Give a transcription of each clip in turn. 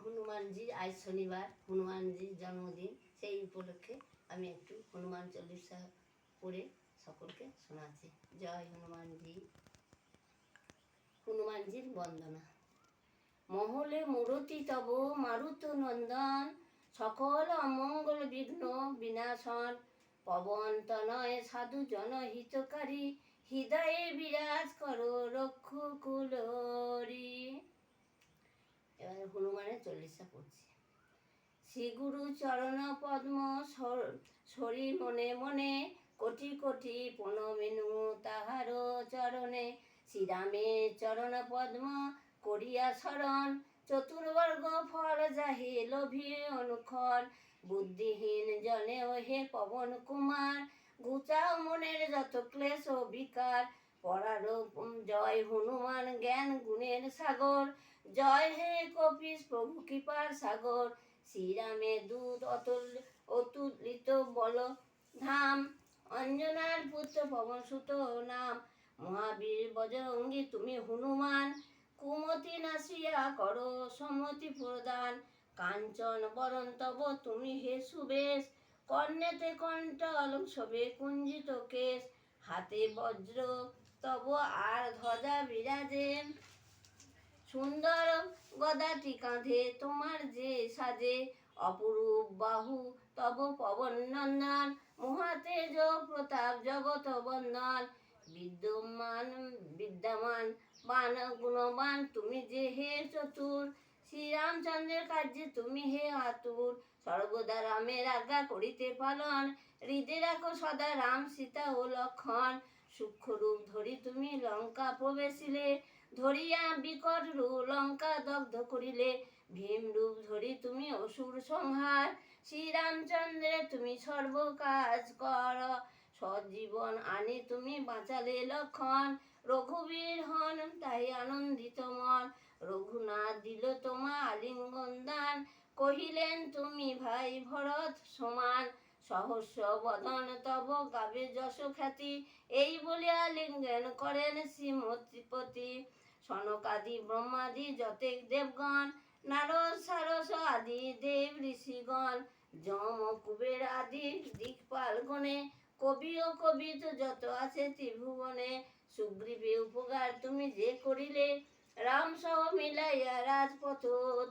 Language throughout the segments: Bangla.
হনুমানজি আজ শনিবার, হনুমানজির জন্মদিন। সেই উপলক্ষে আমি একটু হনুমান চল্লিশা পড়ে সকলকে শোনাচ্ছি। জয় হনুমানজি। হনুমানজির বন্দনা। মহলে মূরতি তব মারুত নন্দন, সকল অমঙ্গল বিঘ্ন বিনাশন। পবন তনয় সাধু জনহিতকারী, হৃদয়ে বিরাজ করো রক্ষ কুলরি এবার হনুমানের চল্লিশা পড়ছি। শ্রী গুরু চরণ পদ্ম সর- মনে মনে কোটি কোটি প্রণমেনু তাহার চরণে। শ্রীরামের চরণ পদ্ম করিয়া শরণ, চতুর্বর্গ ফল যাহে লোভী অনুক্ষণ বুদ্ধিহীন জনে হে পবন কুমার ঘুচাও মনের যত ক্লেশ ও বিকার। পড়ার জয় হনুমান জ্ঞান গুণের সাগর জয় হে কপিস প্রভু, কৃপার সাগর। শ্রীরামের দুধ অতুল, অতুলিত বল ধাম। অঞ্জনার পুত্র পবন সুত নাম। মহাবীর বজরঙ্গী, তুমি হনুমান। কুমতি নাসিয়া করো সমতি প্রদান। কাঞ্চন বরণ তব তুমি হে সুবেশ। কর্ণেতে কণ্ঠল শোভে কুঞ্জিত কেশ। হাতে বজ্র, তব আর ধ্বজা বিরাজে সুন্দর গদাটি কাঁধে, তোমার যে সাজে অপরূপ বাহু, তব পবন নন্দন, মহাতেজ প্রতাপ জগত বন্দন। বিদ্যমান বিদ্যমান, বান, গুণবান, তুমি যে হে চতুর, শ্রীরামচন্দ্রের কার্যে তুমি হে আতুর। সর্বদা রামের আজ্ঞা করিতে পালন, হৃদে রাখো সদা রাম, সীতা ও লক্ষণ। সূক্ষ্ম রূপ ধরি তুমি লঙ্কা প্রবেশিলে ধরিয়া বিকট লঙ্কা দগ্ধ করিলে, ভীম রূপ ধরি তুমি অসুর সংহার। শ্রীরামচন্দ্রে তুমি সর্ব কাজ কর, সজীবন আনি তুমি বাঁচালে লক্ষণ। রঘুবীর হন তাই আনন্দিত মন, রঘুনাথ দিল তোমা আলিঙ্গন দান। কহিলেন, তুমি ভাই ভরত সমান, সহস্র বদন তব গাবে যশ খ্যাতি এই বলিয়া আলিঙ্গন করেন শ্রীমতিপতি সনকাদি ব্রহ্মাদি যতেক দেবগণ, নারদ, সারস আদি দেব ঋষিগণ, যম, কুবের আদি দিকপাল গণে কবি ও কবিত যত আছে ত্রিভুবনে, সুগ্রীবে উপকার তুমি যে করিলে, রাম সহ মিলাইয়া রাজপথ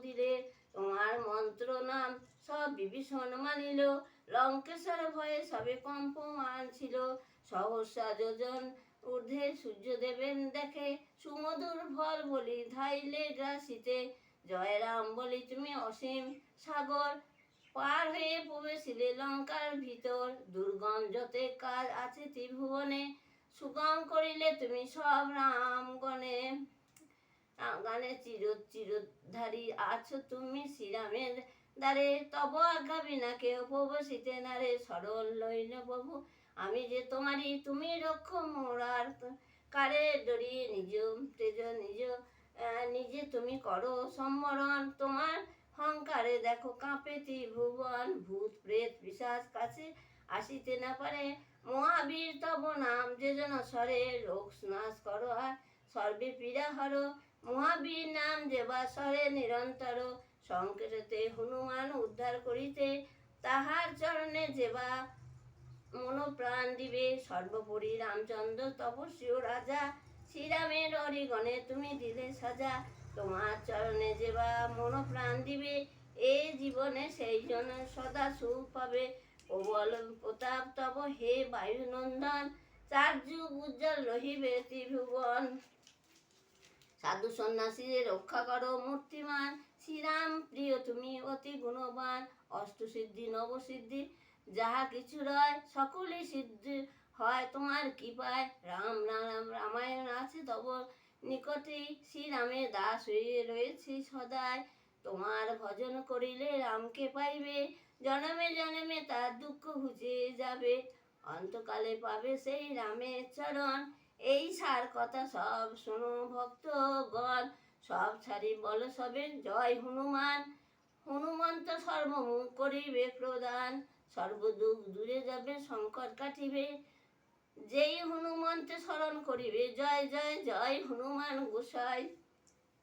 দিলে, তোমার মন্ত্র নাম সব বিভীষণ মানিল, লঙ্কেশ্বর ভয়ে সবে কম্পমান ছিল সহসা যোজন ঊর্ধ্বে সূর্য দেবেন দেখে সুমধুর ফল বলি ধাইলে গ্রাসিতে জয় রাম বলি তুমি অসীম সাগর। পার হয়ে প্রবেশিলে লঙ্কার ভিতর। দুর্গম যতে কাজ আছে ত্রিভুবনে। সুগম করিলে তুমি সব রাম রামগণে। গানে চির চিরধারী আছো তুমি শ্রীরামের দ্বারে। তব আজ্ঞা বিনা কেউ প্রবসিতে নারে। সরল লইল প্রভু, আমি যে তোমারই, তুমি রক্ষ মোরার কারে ডরি নিজ, তেজ নিজ নিজে তুমি করো সম্মরণ। তোমার হংকারে দেখো কাঁপে ত্রিভুবন, ভূত, প্রেত পিশাচ কাছে আসিতে না পারে। মহাবীর তব নাম যে যেন স্বরে রোগ নাশ করো আর সর্বে পীড়া হর। মহাবীর নাম যে বা স্বরে নিরন্তর, সংকেততে হনুমান উদ্ধার করিতে, তাহার চরণে যেবা মনোপ্রাণ দিবে। সর্বোপরি রামচন্দ্র তপস্বী ও রাজা। শ্রীরামের অরিগণে তুমি দিলে সাজা। তোমার চরণে যেবা মনোপ্রাণ দিবে এই জীবনে সেই জন্য সদা সুখ পাবে। প্রবল প্রতাপ তব হে বায়ুনন্দন, চার যুগ উজ্জ্বল রহিবে ত্রিভুবন। সাধু সন্ন্যাসীদের রক্ষা করো মূর্তিমান। শ্রীরাম, প্রিয় তুমি অতি গুণবান। অষ্টসিদ্ধি, নবসিদ্ধি যাহা কিছু রয়, সকলই সিদ্ধি হয় তোমার কৃপায়। রাম রাম রামায়ণ আছে তব নিকটেই। শ্রীরামের দাস হয়ে রয়েছে সদায় তোমার ভজন করিলে রামকে পাইবে। জনমে জনমে তার দুঃখ ঘুচে যাবে। অন্তকালে পাবে সেই রামের চরণ। এই সার কথা সব শোনো ভক্তগণ। সব ছাড়ি বল সবে, জয় হনুমান। হনুমন্ত সর্বমুখ করিবে প্রদান। সর্বদুঃখ দূরে যাবে, সংকট কাটিবে। যেই হনুমন্তে স্মরণ করিবে, জয় জয় জয় হনুমান গোসাই।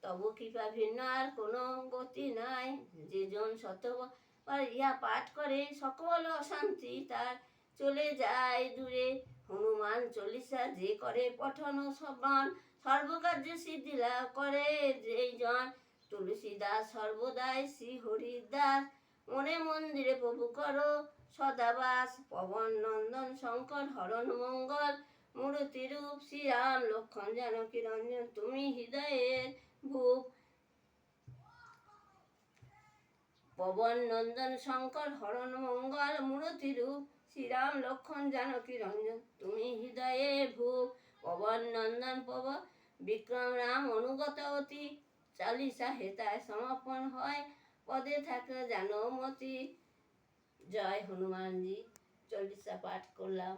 তব কৃপা ভিন্ন আর কোনো গতি নাই। যেজন শতবার ইহা পাঠ করে, সকল অশান্তি তার চলে যায় দূরে। হনুমান চল্লিশা যে করে, পঠন শ্রবণ সর্বকার্য সিদ্ধি লাভ করে, যেই জন তুলসীদাস সর্বদাই শ্রী হরিদাস। মনে মন্দিরে প্রভু করো, সদাবাস, পবন, নন্দন, শঙ্কর, হরণ, মঙ্গল মূর্তি রূপ শ্রীরাম লক্ষণ জানকী রঞ্জন তুমি হৃদয়ের ভূপ। পবন, নন্দন, শঙ্কর, হরণ, মঙ্গল মূর্তি রূপ শ্রীরাম লক্ষণ জানকী রঞ্জন তুমি হৃদয়ে ভূপ। পবন, নন্দন, পব, বিক্রম, রাম, অনুগত অতি, চালিসা হেতায় সমাপন হয়। পদে থাকতে জানো মতি। জয় হনুমানজি চল্লিশটা পাঠ করলাম।